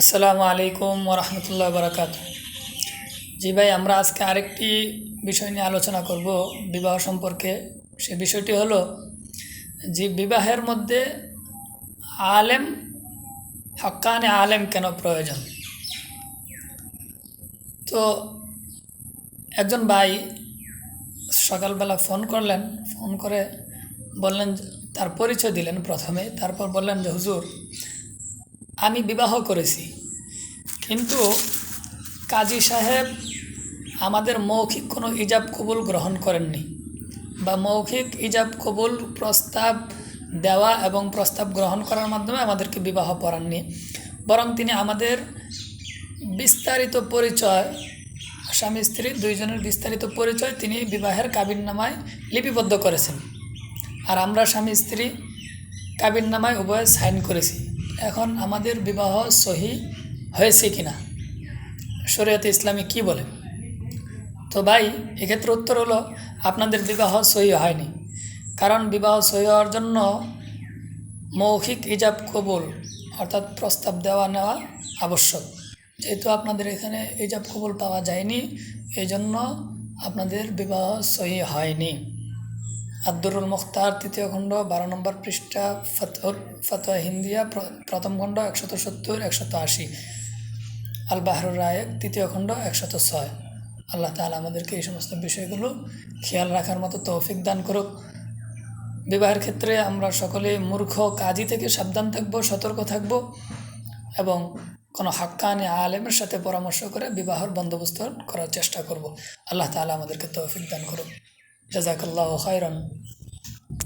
আসসালামু আলাইকুম ওরহমতুল্লাহ বারাকাত। জি ভাই, আমরা আজকে আরেকটি বিষয় নিয়ে আলোচনা করব বিবাহ সম্পর্কে। সে বিষয়টি হলো যে বিবাহের মধ্যে আলেম হক্কানে আলেম কেন প্রয়োজন? তো একজন ভাই সকালবেলা ফোন করলেন, ফোন করে বললেন তার পরিচয় দিলেন প্রথমে, তারপর বললেন যে, হুজুর আমি বিবাহ করেছি। কিন্তু কাজী সাহেব আমাদের মৌখিক কোনো ইজাব কবুল গ্রহণ করেননি বা মৌখিক ইজাব কবুল প্রস্তাব দেওয়া এবং প্রস্তাব গ্রহণ করার মাধ্যমে আমাদেরকে বিবাহ পড়াননি। বরং তিনি আমাদের বিস্তারিত পরিচয়, স্বামী, স্ত্রী দুইজনের বিস্তারিত পরিচয় তিনি বিবাহের কাবিননামায় লিপিবদ্ধ করেছেন। আর আমরা স্বামী, স্ত্রী কাবিননামায় উভয়ে সাইন করেছি। এখন আমাদের বিবাহ সহি হয়েছে কিনা? শরীয়তে ইসলামী কি বলে? তো ভাই, এক্ষেত্রে উত্তর হলো আপনাদের বিবাহ সহি হয়নি। কারণ বিবাহ সহি হওয়ার জন্য মৌখিক ইজাব কবুল, অর্থাৎ প্রস্তাব দেওয়া নেওয়া আবশ্যক। যেহেতু আপনাদের এখানে ইজাব কবুল পাওয়া যায়নি এই জন্য আপনাদের বিবাহ সহি হয়নি। আব্দুরুল মুখতার তৃতীয় খণ্ড, বারো নম্বর পৃষ্ঠা ফতর ফতোয়া হিন্দিয়া প্রথম খণ্ড, একশত সত্তর, একশত আশি। আল বাহরুর রায়েক তৃতীয় খণ্ড, একশত ছয়। আল্লাহ তাআলা আমাদেরকে এই সমস্ত বিষয়গুলো খেয়াল রাখার মতো তৌফিক দান করুক। বিবাহের ক্ষেত্রে আমরা সকলে মূর্খ কাজী থেকে সাবধান থাকব, সতর্ক থাকব এবং কোনো হাক্কানি আলেমের সাথে পরামর্শ করে বিবাহর বন্দোবস্ত করার চেষ্টা করব। আল্লাহ তাআলা আমাদেরকে তৌফিক দান করুক। جزاك الله خيرا.